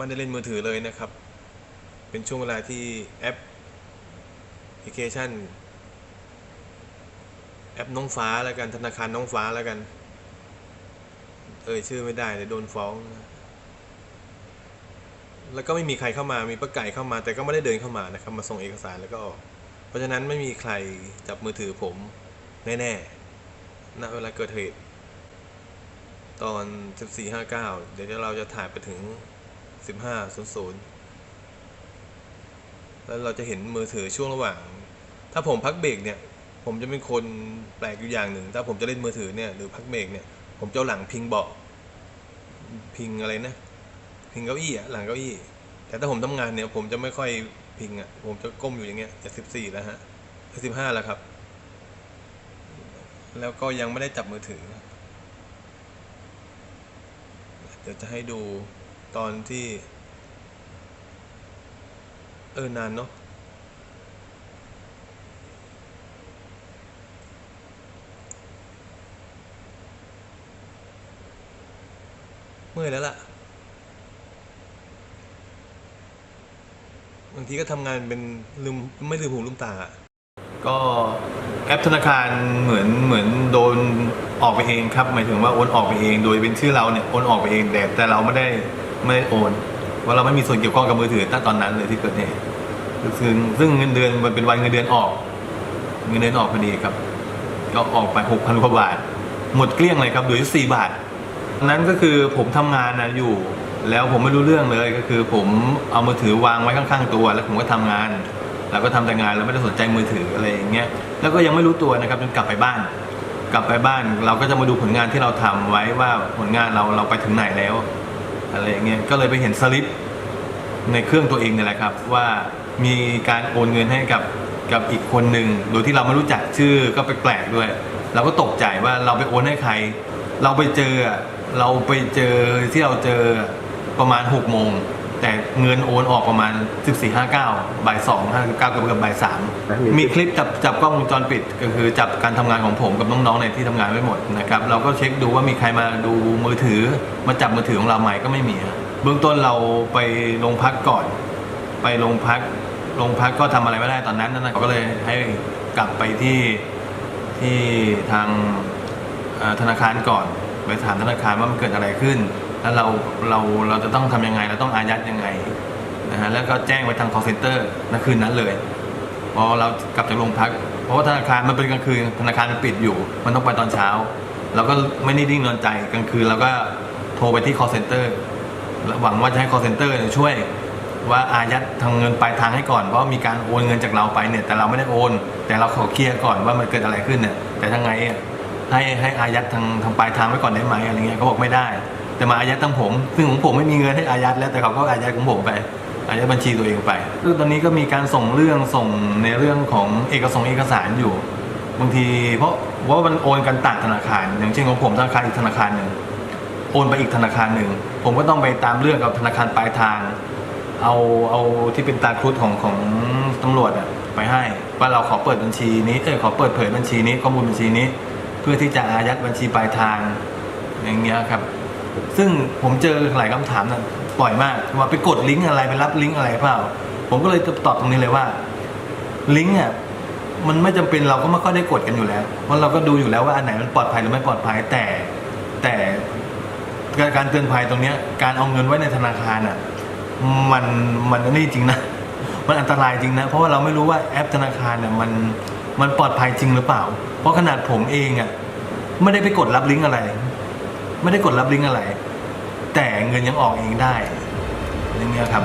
ไม่ได้เล่นมือถือเลยนะครับ เป็นช่วงเวลาที่แอปพลิเคชัน แอปน้องฟ้าแล้วกันธนาคารน้องฟ้าแล้วกัน เอ่ยชื่อไม่ได้เดี๋ยวโดนฟ้อง แล้วก็ไม่มีใครเข้ามามีป้าไก่เข้ามา แต่ก็ไม่ได้เดินเข้ามานะครับ มาส่งเอกสารแล้วก็ออกเพราะฉะนั้นไม่มีใครจับมือถือผมแน่ๆณเวลาเกิดเหตุตอน 14.59 เดี๋ยวเราจะถ่ายไปถึง 15.00 แล้วเราจะเห็นมือถือช่วงระหว่าง ถ้าผมพักเบรกเนี่ย ผมจะเป็นคนแปลกอยู่อย่างหนึ่ง ถ้าผมจะเล่นมือถือเนี่ยหรือพักเบรกเนี่ย ผมจะหลังพิงเบาะ พิงอะไรนะ พิงเก้าอี้อะหลังเก้าอี้ แต่ถ้าผมทำงานเนี่ย ผมจะไม่ค่อยพิงอะผมจะก้มอยู่อย่างเงี้ยจะสิบสี่แล้วฮะสิบห้าแล้วครับ แล้วก็ยังไม่ได้จับมือถือ เดี๋ยวจะให้ดู ตอนที่ เออนานเนาะเมื่อยแล้วล่ะ บางทีก็ทำงานเป็นลืมไม่ลืมหูลืมตา ก็แอปธนาคารเหมือนเหมือนโดนออกไปเองครับ หมายถึงว่าโอนออกไปเอง โดยเป็นชื่อเราเนี่ยโอนออกไปเองแต่แต่เราไม่ได้ ไม่ได้โอนเพราเราไม่มีส่วนเกี่ยวข้องกับมือถือตั้งตอนนั้นเลยที่เกิดเหตุซึ่งซึ่งเงินเดือนมันเป็นวันเงินเดือนออก เงินเดือนออกพอดีครับ ก็ออกไปหกพันกว่าบาท หมดเกลี้ยงเลยครับเหลืออยู่สี่บาท นั้นก็คือผมทำงานนะอยู่ แล้วผมไม่รู้เรื่องเลยก็คือ ผมเอามือถือวางไว้ข้างๆตัว แล้วผมก็ทำงาน แล้วก็ทำแต่งานแล้วไม่ได้สนใจมือถืออะไรอย่างเงี้ยแล้วก็ยังไม่รู้ตัวนะครับจนกลับไปบ้าน กลับไปบ้านเราก็จะมาดูผลงานที่เราทำไว้ว่าผลงานเราเราไปถึงไหนแล้ว อะไรอย่างเงี้ยก็เลยไปเห็นสลิปในเครื่องตัวเองเนี่ยแหละครับ ว่ามีการโอนเงินให้กับกับอีกคนหนึ่งโดยที่เราไม่รู้จักชื่อก็แปลกๆด้วย เราก็ตกใจว่าเราไปโอนให้ใคร เราไปเจอเราไปเจอที่เราเจอประมาณ6กโมง แต่เงินโอนออกประมาณ 14 59บ่าย2 59เกือบเกือบบ่าย3มีคลิปจับจับกล้องวงจรปิดก็คือจับการทำงานของผมกับน้องๆในที่ทำงานไว้หมดนะครับเราก็เช็คดูว่ามีใครมาดูมือถือ มาจับมือถือของเราใหม่ก็ไม่มีอะเบื้องต้นเราไปโรงพักก่อน ไปโรงพักโรงพักก็ทำอะไรไม่ได้ตอนนั้นนะก็เลยให้กลับไปที่ที่ทางเอ่อธนาคารก่อน ไปถามธนาคารว่ามันเกิดอะไรขึ้น แล้วเราเราเราจะต้องทำยังไง เราต้องอายัดยังไงนะฮะแล้วก็แจ้งไปทาง call center ณคืนนั้นเลยพอเรากลับจากโรงพัก เพราะว่าธนาคารมันเป็นกลางคืนธนาคารมันปิดอยู่ มันต้องไปตอนเช้า เราก็ไม่ได้ดิ้งนอนใจกลางคืนเราก็โทรไปที่ call center หวังว่าจะให้ call center ช่วยว่าอายัดทางเงินปลายทางให้ก่อนเพราะมีการโอนเงินจากเราไปเนี่ย แต่เราไม่ได้โอน แต่เราขอเคลียร์ก่อนว่ามันเกิดอะไรขึ้นเนี่ยแต่ทางไงให้ให้อายัดทางทางปลายทางไว้ก่อนได้ไหมอะไรเงี้ยเขาบอกไม่ได้ แต่มาอายัดทางผม ซึ่งของผมไม่มีเงินให้อายัดแล้วแต่เขาก็อายัดของผมไปอายัดบัญชีตัวเองไปซึ่งตอนนี้ก็มีการส่งเรื่องส่งในเรื่องของเอกสารเอกสารอยู่ บางทีเพราะเพราะว่ามันโอนกันต่างธนาคาร อย่างเช่นของผมธนาคารอีกธนาคารหนึ่งโอนไปอีกธนาคารหนึ่งผมก็ต้องไปตามเรื่องกับธนาคารปลายทาง เอาเอาที่เป็นตาครุฑของของตำรวจอะไปให้ว่าเราขอเปิดบัญชีนี้เออขอเปิดเผยบัญชีนี้ข้อมูลบัญชีนี้ เพื่อที่จะอายัดบัญชีปลายทางอย่างเงี้ยครับ ซึ่งผมเจอหลายคำถามนะปล่อยมากว่าไปกดลิงก์อะไรไปรับลิงก์อะไรเปล่า ผมก็เลยตอบตรงนี้เลยว่าลิงก์อะมันไม่จำเป็นเราก็ไม่ค่อยได้กดกันอยู่แล้ว เพราะเราก็ดูอยู่แล้วว่าอันไหนมันปลอดภัยหรือไม่ปลอดภัยแต่แต่การเตือนภัยตรงเนี้ยการเอาเงินไว้ในธนาคารอะมันมันนี่จริงนะ มันอันตรายจริงนะ เพราะว่าเราไม่รู้ว่าแอปธนาคารเนี่ยมันมันปลอดภัยจริงหรือเปล่า เพราะขนาดผมเองอะไม่ได้ไปกดรับลิงก์อะไร ไม่ได้กดรับลิงก์อะไร แต่เงินยังออกเองได้อย่างเงี้ยครับ